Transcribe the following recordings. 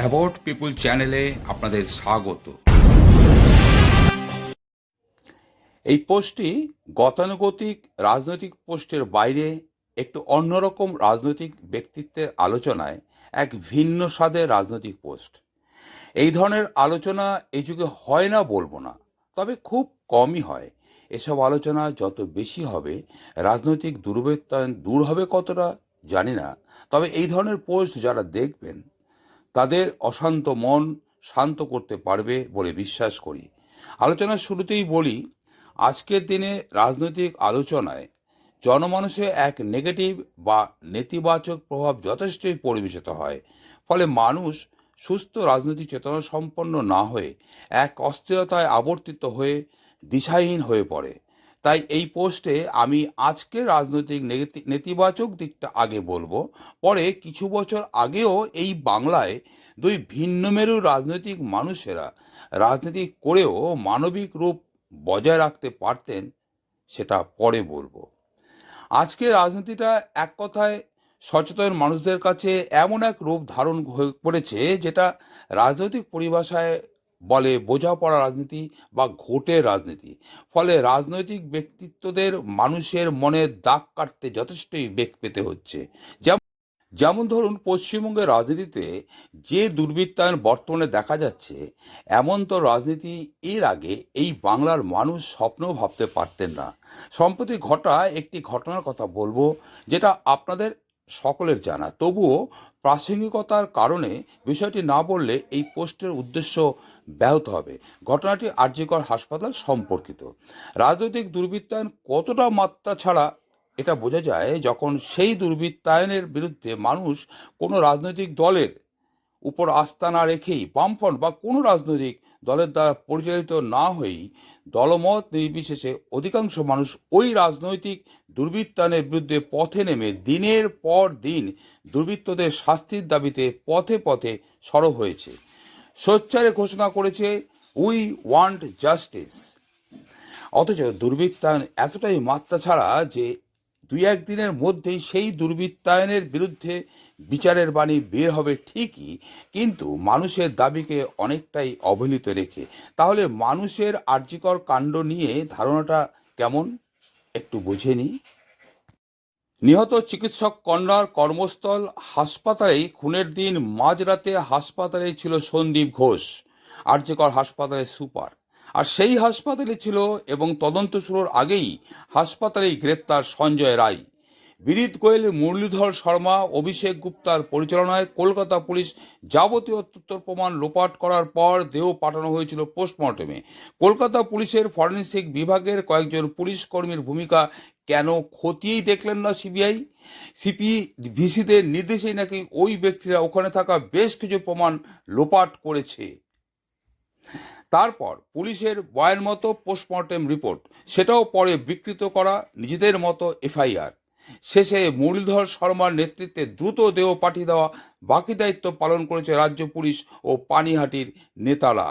About পিপুল চ্যানেলে আপনাদের স্বাগত। এই পোস্টটি গতানুগতিক রাজনৈতিক পোস্টের বাইরে একটু অন্যরকম রাজনৈতিক ব্যক্তিত্বের আলোচনায় এক ভিন্ন স্বাদের রাজনৈতিক পোস্ট। এই ধরনের আলোচনা এই যুগে হয় না বলব না, তবে খুব কমই হয়। এসব আলোচনা যত বেশি হবে, রাজনৈতিক দুর্বৃত্তায়ন দূর হবে কতটা জানি না, তবে এই ধরনের পোস্ট যারা দেখবেন তাদের অশান্ত মন শান্ত করতে পারবে বলে বিশ্বাস করি। আলোচনার শুরুতেই বলি, আজকের দিনে রাজনৈতিক আলোচনায় জনমানুষে এক নেগেটিভ বা নেতিবাচক প্রভাব যথেষ্টই পরিবেশিত হয়। ফলে মানুষ সুস্থ রাজনৈতিক চেতনা সম্পন্ন না হয়ে এক অস্থিরতায় আবর্তিত হয়ে দিশাহীন হয়ে পড়ে। তাই এই পোস্টে আমি আজকের রাজনৈতিক নেতিবাচক দিকটা আগে বলব। পরে কিছু বছর আগেও এই বাংলায় দুই ভিন্ন মেরু রাজনৈতিক মানুষেরা রাজনীতি করেও মানবিক রূপ বজায় রাখতে পারতেন সেটা পরে বলব। আজকে রাজনীতিটা এক কথায় সচেতন মানুষদের কাছে এমন এক রূপ ধারণ হয়ে পড়েছে যেটা রাজনৈতিক পরিভাষায় বলে বোঝাপড়া রাজনীতি বা ঘোটের রাজনীতি। ফলে রাজনৈতিক ব্যক্তিত্বদের মানুষের মনে দাগ কাটতে যথেষ্টই বেগ পেতে হচ্ছে। যেমন যেমন ধরুন পশ্চিমবঙ্গের রাজনীতিতে যে দুর্বৃত্তায়ন বর্তমানে দেখা যাচ্ছে, এমন তো রাজনীতি এর আগে এই বাংলার মানুষ স্বপ্নেও ভাবতে পারতেন না। সম্প্রতি ঘটা একটি ঘটনার কথা বলব, যেটা আপনাদের সকলের জানা। তবুও প্রাসঙ্গিকতার কারণে বিষয়টি না বললে এই পোস্টের উদ্দেশ্য ব্যাহত হবে। ঘটনাটি আরজিকর হাসপাতাল সম্পর্কিত। রাজনৈতিক দুর্বৃত্তায়ন কতটা মাত্রা ছাড়া এটা বোঝা যায় যখন সেই দুর্বৃত্তায়নের বিরুদ্ধে মানুষ কোনো রাজনৈতিক দলের উপর আস্থা না রেখেই বামফ্রন্ট বা কোনো রাজনৈতিক দলের দ্বারা পরিচালিত না হয়েই দলমত নির্বিশেষে অধিকাংশ মানুষ ওই রাজনৈতিক দুর্বৃত্তানের বিরুদ্ধে পথে নেমে দিনের পর দিন দুর্বৃত্তদের শাস্তির দাবিতে পথে পথে সরব হয়েছে। সোচ্চারে ঘোষণা করেছে, উই ওয়ান্ট জাস্টিস। অথচ দুর্বৃত্তায়ন এতটাই মাত্রা ছাড়া যে দুই একদিনের মধ্যেই সেই দুর্বৃত্তায়নের বিরুদ্ধে বিচারের বাণী বের হবে ঠিকই, কিন্তু মানুষের দাবিকে অনেকটাই অবহেলিত রেখে। তাহলে মানুষের আর্যিকর কাণ্ড নিয়ে ধারণাটা কেমন? একটু বুঝে নিই। নিহত চিকিৎসক কন্যার কর্মস্থল হাসপাতালেই খুনের দিন মাঝরাতে হাসপাতালে ছিল সন্দীপ ঘোষ, আর্যকর হাসপাতালের সুপার। আর সেই হাসপাতালে ছিল এবং তদন্ত শুরুর আগেই হাসপাতালেই গ্রেপ্তার সঞ্জয় রায়। বিনীত গোয়েল, মুরলীধর শর্মা, অভিষেক গুপ্তার পরিচালনায় কলকাতা পুলিশ যাবতীয় তথ্য প্রমাণ লোপাট করার পর দেহ পাঠানো হয়েছিল পোস্টমর্টমে। কলকাতা পুলিশের ফরেন্সিক বিভাগের কয়েকজন পুলিশ কর্মীর ভূমিকা কেন খতিয়েই দেখলেন না সিবিআই? সিপি ভিসিদের নির্দেশেই নাকি ওই ব্যক্তিরা ওখানে থাকা বেশ কিছু প্রমাণ লোপাট করেছে? তারপর পুলিশের বয়ের মতো পোস্টমর্টেম রিপোর্ট, সেটাও পরে বিকৃত করা নিজেদের মতো এফআইআর। শেষে মুরলীধর শর্মার নেতৃত্বে দ্রুত দেহ পাঠিয়ে দেওয়া বাকি দায়িত্ব পালন করেছে রাজ্য পুলিশ ও পানিহাটির নেতারা।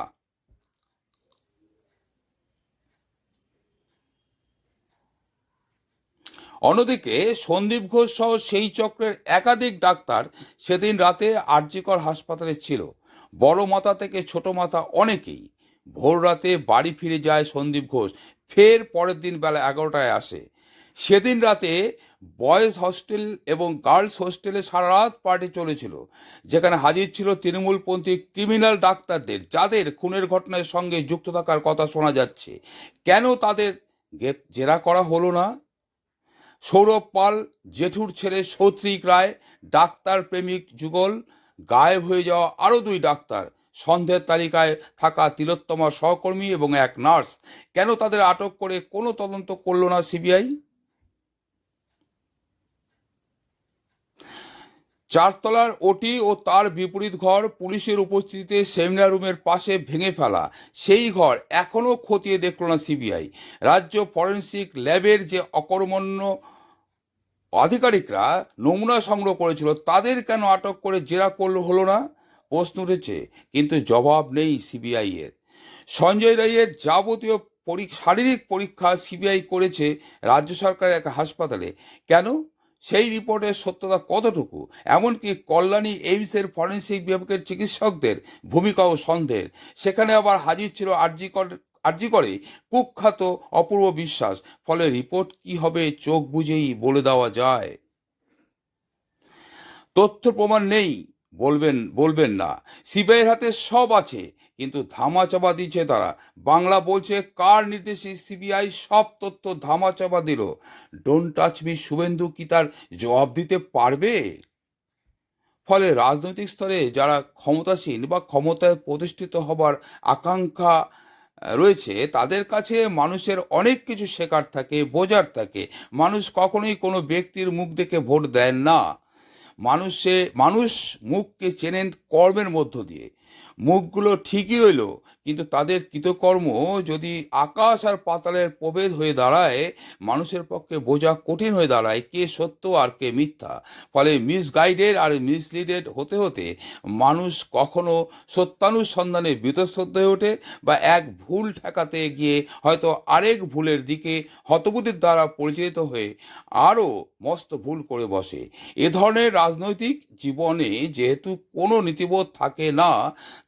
অন্যদিকে সন্দীপ ঘোষ সহ সেই চক্রের একাধিক ডাক্তার সেদিন রাতে আরজিকর হাসপাতালে ছিল। বড় মাথা থেকে ছোট মাথা অনেকেই। ভোর রাতে বাড়ি ফিরে যায় সন্দীপ ঘোষ। ফের পরের দিন বেলা এগারোটায় আসে। সেদিন রাতে বয়েজ হস্টেল এবং গার্লস হোস্টেলে সারা রাত পার্টি চলেছিল, যেখানে হাজির ছিল তৃণমূলপন্থী ক্রিমিনাল ডাক্তারদের, যাদের খুনের ঘটনার সঙ্গে যুক্ত থাকার কথা শোনা যাচ্ছে। কেন তাদের জেরা করা হলো না? সৌরভ পাল, জেঠুর ছেলে সৌত্রিক রায়, ডাক্তার প্রেমিক যুগল, গায়েব হয়ে যাওয়া আরও দুই ডাক্তার, সন্দেহের তালিকায় থাকা তিলোত্তমা সহকর্মী এবং এক নার্স। কেন তাদের আটক করে কোনো তদন্ত করল না সিবিআই? চারতলার ওটি ও তার বিপরীত ঘর পুলিশের উপস্থিতিতে সেমিনার রুমের পাশে ভেঙে ফেলা। সেই ঘর এখনও খতিয়ে দেখল না সিবিআই। রাজ্য ফরেন্সিক ল্যাবের যে অকর্মণ্য আধিকারিকরা নমুনা সংগ্রহ করেছিল, তাদের কেন আটক করে জেরা করল হলো না? প্রশ্ন উঠেছে, কিন্তু জবাব নেই সিবিআই এর। সঞ্জয় রায়ের যাবতীয় শারীরিক পরীক্ষা সিবিআই করেছে রাজ্য সরকারের এক হাসপাতালে। কেন? সেই রিপোর্টের সত্যতা কতটুকু? এমনকি কল্যাণী এইমসের ফরেন্সিক বিভাগের চিকিৎসকদের ভূমিকাও সন্দেহের। সেখানে আবার হাজির ছিল আরজি আরজি করে কুখ্যাত অপূর্ব বিশ্বাস। ফলে রিপোর্ট কি হবে চোখ বুঝেই বলে দেওয়া যায়। তথ্য প্রমাণ নেই, বলবেন বলবেন না। সিবিআইয়ের হাতে সব আছে। কিন্তু ধামাচাপা দিচ্ছে তারা। বাংলা বলছে, কার নির্দেশে সিবিআই সব তথ্য ধামাচাপা দিল? ডোন্ট টাচ মি শুভেন্দু কি তার জবাব দিতে পারবে? ফলে রাজনৈতিক স্তরে যারা ক্ষমতাসীন বা ক্ষমতায় প্রতিষ্ঠিত হবার আকাঙ্ক্ষা রয়েছে, তাদের কাছে মানুষের অনেক কিছু শেখার থাকে, বোঝার থাকে। মানুষ কখনোই কোনো ব্যক্তির মুখ দেখে ভোট দেন না। মানুষে, মানুষ মুখকে চেনেন কর্মের মধ্য দিয়ে। মুখগুলো ঠিকই রইল কিন্তু তাদের কৃতকর্ম যদি আকাশ আর পাতালের প্রভেদ হয়ে দাঁড়ায়, মানুষের পক্ষে বোঝা কঠিন হয়ে দাঁড়ায় কে সত্য আর কে মিথ্যা। ফলে মিসগাইডেড আর মিসলিডেড হতে হতে মানুষ কখনো সত্যানুসন্ধানে বিতস্তত হয়ে ওঠে বা এক ভুল ঠেকাতে গিয়ে হয়তো আরেক ভুলের দিকে হতবুদ্ধির দ্বারা পরিচালিত হয়ে আরও মস্ত ভুল করে বসে। এ ধরনের রাজনৈতিক জীবনে যেহেতু কোনো নীতিবোধ থাকে না,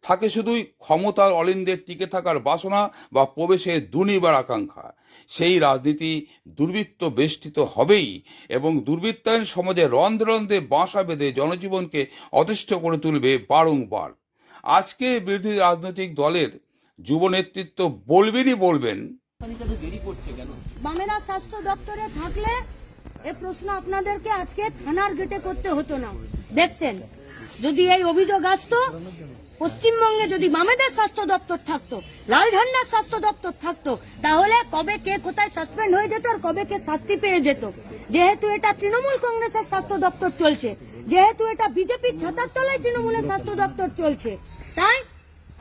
থাকে শুধুই ক্ষমতার অলিন্দের টিকে থাকার বাসনা বা প্রবেশের দুর্নিবার আকাঙ্ক্ষা। সেই রাজনীতি দুর্বৃত্ত বেষ্টিত হবেই এবং দুর্বৃত্তায়ন সমাজে রন্ধ্রে রন্ধ্রে বাসা বেঁধে জনজীবনকে অতিষ্ঠ করে তুলবে বারংবার। আজকে বিরোধী রাজনৈতিক দলের যুব নেতৃত্ব বলবেনই বলবেন। বামেরা স্বাস্থ্য দপ্তরে থাকলে এ প্রশ্ন আপনাদেরকে আজকে থানার গেটে করতে হতো না। দেখতেন, যদি এই অভিযোগ আসতো পশ্চিমবঙ্গে যদি মামেদের স্বাস্থ্য দপ্তর থাকতো লাল ঝান্ডার স্বাস্থ্য দপ্তর থাকতো, তাহলে কবে কে কোথায় সাসপেন্ড হয়ে যেত আর কবে কে শাস্তি পেয়ে যেত? যেহেতু এটা তৃণমূল কংগ্রেসের স্বাস্থ্য দপ্তর চলছে, যেহেতু এটা বিজেপির ছাতার তলায় তৃণমূলের স্বাস্থ্য দপ্তর চলছে, তাই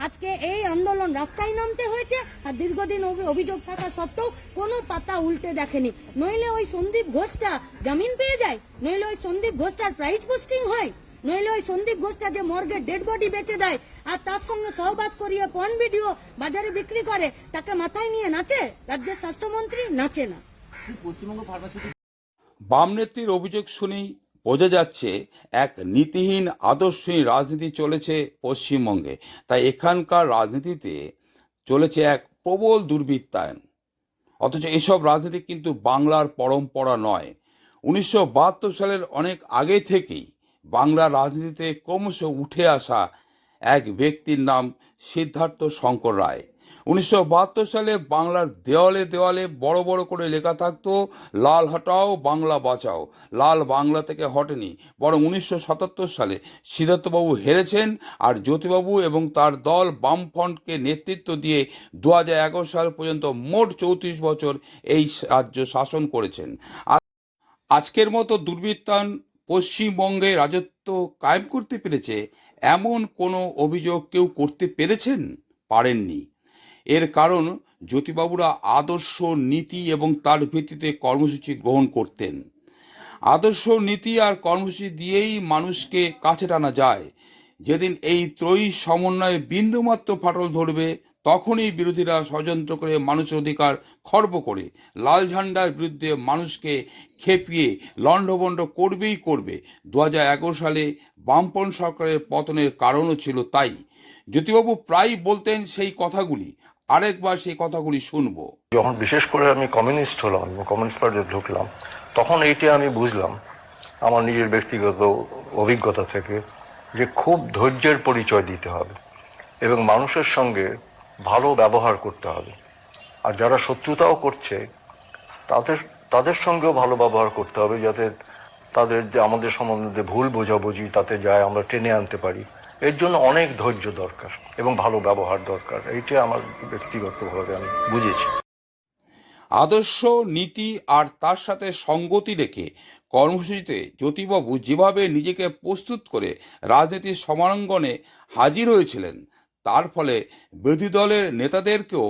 আজকে এই আন্দোলন রাস্তায় নামতে হয়েছে আর দীর্ঘদিন অভিযোগ থাকা সত্ত্বেও কোনো পাতা উল্টে দেখেনি। নইলে ওই সন্দীপ ঘোষটা জামিন পেয়ে যায়, নইলে ওই সন্দীপ ঘোষটার প্রাইজ পোস্টিং হয়। নইলে ওই সন্দীপ ঘোষটা যে মর্গে ডেড বডি বেচে দেয় আর তার সঙ্গে সহবাস করিয়ে পন ভিডিও বাজারে বিক্রি করে তাকে মাথায় নিয়ে নাচে? রাজ্যের স্বাস্থ্যমন্ত্রী নাচে না। বাম নেত্রীর অভিযোগ শুনেই বোঝা যাচ্ছে এক নীতিহীন আদর্শহীন রাজনীতি চলেছে পশ্চিমবঙ্গে। তাই এখানকার রাজনীতিতে চলেছে এক প্রবল দুর্বৃত্তায়ন। অথচ এসব রাজনীতি কিন্তু বাংলার পরম্পরা নয়। উনিশশো বাহাত্তর সালের অনেক আগে থেকেই বাংলার রাজনীতিতে ক্রমশ উঠে আসা এক ব্যক্তির নাম সিদ্ধার্থ শঙ্কর রায়। উনিশশো বাহাত্তর সালে বাংলার দেওয়ালে দেওয়ালে বড় বড় করে লেখা থাকতো, লাল হটাও, বাংলা বাঁচাও। লাল বাংলা থেকে হটেনি, বরং উনিশশো সাতাত্তর সালে সিদ্ধার্থবাবু হেরেছেন আর জ্যোতিবাবু এবং তার দল বামফ্রন্টকে নেতৃত্ব দিয়ে দু হাজার এগারো সাল পর্যন্ত মোট চৌত্রিশ বছর এই রাজ্য শাসন করেছেন। আজকের মতো দুর্বৃত্তায়ন পশ্চিমবঙ্গে রাজত্ব কায়েম করতে পেরেছে, এমন কোনো অভিযোগ কেউ করতে পেরেছেন? পারেননি। এর কারণ জ্যোতিবাবুরা আদর্শ নীতি এবং তার ভিত্তিতে কর্মসূচি গ্রহণ করতেন। আদর্শ নীতি আর কর্মসূচি দিয়েই মানুষকে কাছে টানা যায়। যেদিন এই ত্রয়ী সমন্বয়ে বিন্দুমাত্র ফাটল ধরবে তখনই বিরোধীরা ষড়যন্ত্র করে মানুষের অধিকার খর্ব করে। লাল ঝান্ডার বিরুদ্ধে মানুষকে খেপিয়ে লণ্ডভণ্ড করবেই করবে। দু সালে বামপন সরকারের পতনের কারণও ছিল তাই। জ্যোতিবাবু প্রায় বলতেন সেই কথাগুলি। আরেকবার সেই কথাগুলি শুনব। যখন বিশেষ করে আমি কমিউনিস্ট হলাম, কমিউনিস্ট পার্টিতে ঢুকলাম, তখন এইটা আমি বুঝলাম আমার নিজের ব্যক্তিগত অভিজ্ঞতা থেকে যে খুব ধৈর্যের পরিচয় দিতে হবে এবং মানুষের সঙ্গে ভালো ব্যবহার করতে হবে। আর যারা শত্রুতাও করছে, তাদের তাদের সঙ্গেও ভালো ব্যবহার করতে হবে যাতে তাদের যে আমাদের সম্বন্ধে ভুল বোঝাবুঝি, তাতে যায় আমরা টেনে আনতে পারি। এর জন্য অনেক ধৈর্য দরকার এবং ভালো ব্যবহার দরকার। এইটা আমার ব্যক্তিগতভাবে আমি বুঝেছি। আদর্শ, নীতি আর তার সাথে সঙ্গতি রেখে কর্মসূচিতে জ্যোতিবাবু যেভাবে নিজেকে প্রস্তুত করে রাজনীতির সমারাঙ্গনে হাজির হয়েছিলেন তার ফলে বিরোধী দলের নেতাদেরকেও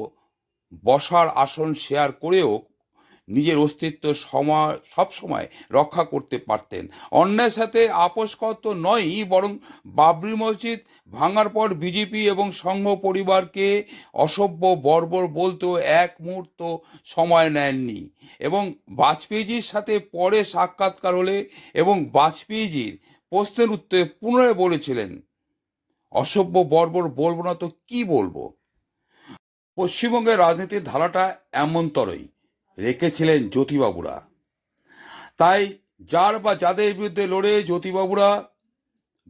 বসার আসন শেয়ার করেও নিজের অস্তিত্ব সময় সবসময় রক্ষা করতে পারতেন। অন্যের সাথে আপোষ তো নয়ই, বরং বাবরি মসজিদ ভাঙার পর বিজেপি এবং সংঘ পরিবারকে অসভ্য, বর্বর বলতেও এক মুহূর্ত সময় নেননি এবং বাজপেয়ীজির সাথে পরে সাক্ষাৎকার হলে এবং বাজপেয়ীজির প্রশ্নের উত্তরে পুনরায় বলেছিলেন অসভ্য বর্বর বলব না তো কি বলব? পশ্চিমবঙ্গের রাজনীতির ধারাটা এমনতরই, রেখেছিলেন জ্যোতিবাবুরা। তাই যার বা যাদের বিরুদ্ধে লড়ে জ্যোতিবাবুরা,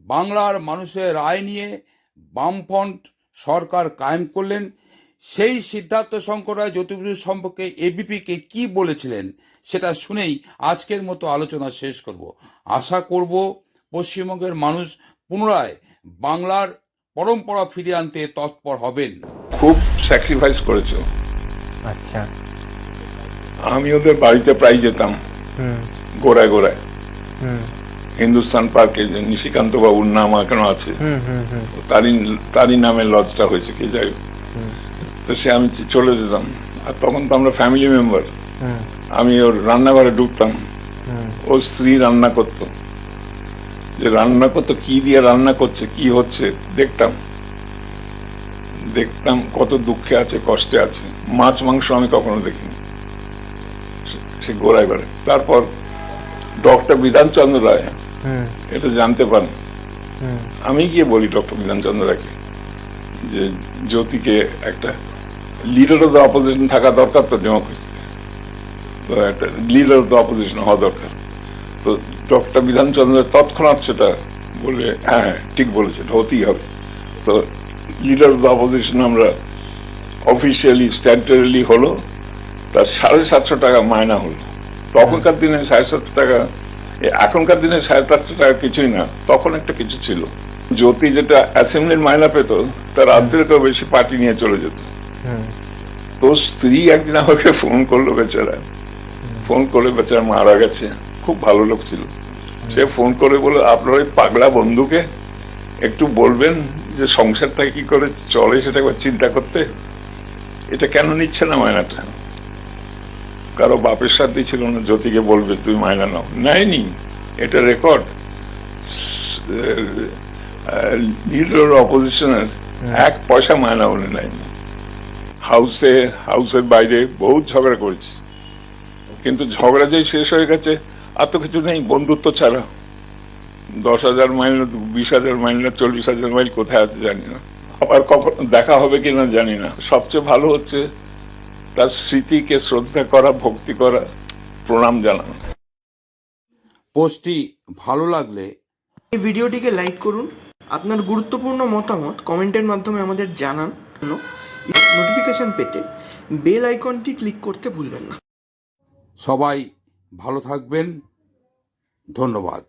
বাংলার মানুষের রায় নিয়ে বামফ্রন্ট সরকার কায়েম করলেন, সেই সিদ্ধার্থ শঙ্কর রায় জ্যোতিবাবু সম্পর্কে এবিপিকে কি বলেছিলেন সেটা শুনেই আজকের মতো আলোচনা শেষ করব। আশা করব পশ্চিমবঙ্গের মানুষ পুনরায় বাংলার পরম্পরা ফিরিয়ে আনতে তৎপর হবেন। খুব স্যাক্রিফাইস করেছ। আচ্ছা। আমি ওদের বাড়িতে প্রায় যেতাম। হুম। গোড়ায় গোড়ায়। হিন্দুস্তান পার্কে যে নিশিকান্ত বাবুর নাম এখনও আছে। হুম হুম হুম। তারই তারই নামে লজটা হয়েছে কে যাই হোক। তো সে আমি চলে যেতাম। আর তখন তো আমরা ফ্যামিলি মেম্বার আমি ওর রান্নাঘরে ঢুকতাম। হুম। ওর স্ত্রী রান্না করতো। যে রান্না করতো কি দিয়ে রান্না করছে কি হচ্ছে দেখতাম। দেখতাম কত দুঃখে আছে কষ্টে আছে। মাছ মাংস আমি কখনো দেখিনি। সে- গোড়ায় বেড়ে তারপর ডক্টর বিধানচন্দ্র রায় এটা জানতে পারেন আমি গিয়ে বলি ডক্টর বিধানচন্দ্র রায়কে যে জ্যোতিকে একটা লিডার অফ দ্য অপোজিশন থাকা দরকার তো ডেমোক্রেসি তো একটা লিডার অফ দ্য অপোজিশন হওয়া দরকার। তো ডক্টর বিধানচন্দ্র তৎক্ষণাৎ সেটা বলে হ্যাঁ হ্যাঁ ঠিক বলেছে হতেই হবে। তো লিডার অফ দ্য অপোজিশন আমরা অফিসিয়ালি স্ট্যান্ডার্ডলি হলো তার সাড়ে সাতশো টাকা মায়না হলো। তখনকার দিনে সাড়ে সাতশো টাকা এখনকার দিনে সাড়ে সাতশো টাকা কিছুই না তখন একটা কিছু ছিল। জ্যোতি যেটা অ্যাসেম্বলির মায়না পেত তার রাত্রে বেশি পার্টি নিয়ে চলে যেত। তো স্ত্রী একদিন আমাকে ফোন করল বেচারা ফোন করে বেচারা মারা গেছে। খুব ভালো লোক ছিল। সে ফোন করে বলে আপনার ওই পাগলা বন্ধুকে একটু বলবেন যে সংসারটা কি করে চলে সেটা একবার চিন্তা করতে? এটা কেন নিচ্ছে না মায়নাটা? কারও বাপের সাথে ছিল না জ্যোতিকে বলবে তুই মায়না নাও। নেয়নি। এটা রেকর্ড। লিডার অপোজিশনের এক পয়সা মায়না বলে নেয়নি। হাউসে হাউসের বাইরে বহুত ঝগড়া করেছি। কিন্তু ঝগড়া যে শেষ হয়ে গেছে আর তো কিছু নেই বন্ধুত্ব ছাড়া। দশ হাজার মাইল না বিশ হাজার মাইল না চল্লিশ হাজার মাইল কোথায় আছে জানি না। আবার কখন দেখা হবে কিনা জানি না। সবচেয়ে ভালো হচ্ছে তার স্মৃতিকে শ্রদ্ধা করা ভক্তি করা প্রণাম জানানো। পোস্টটি ভালো লাগলে এই ভিডিওটিকে লাইক করুন। আপনার গুরুত্বপূর্ণ মতামত কমেন্টের মাধ্যমে আমাদের জানান। নোটিফিকেশন পেতে বেল আইকনটি ক্লিক করতে ভুলবেন না। সবাই ভালো থাকবেন। ধন্যবাদ।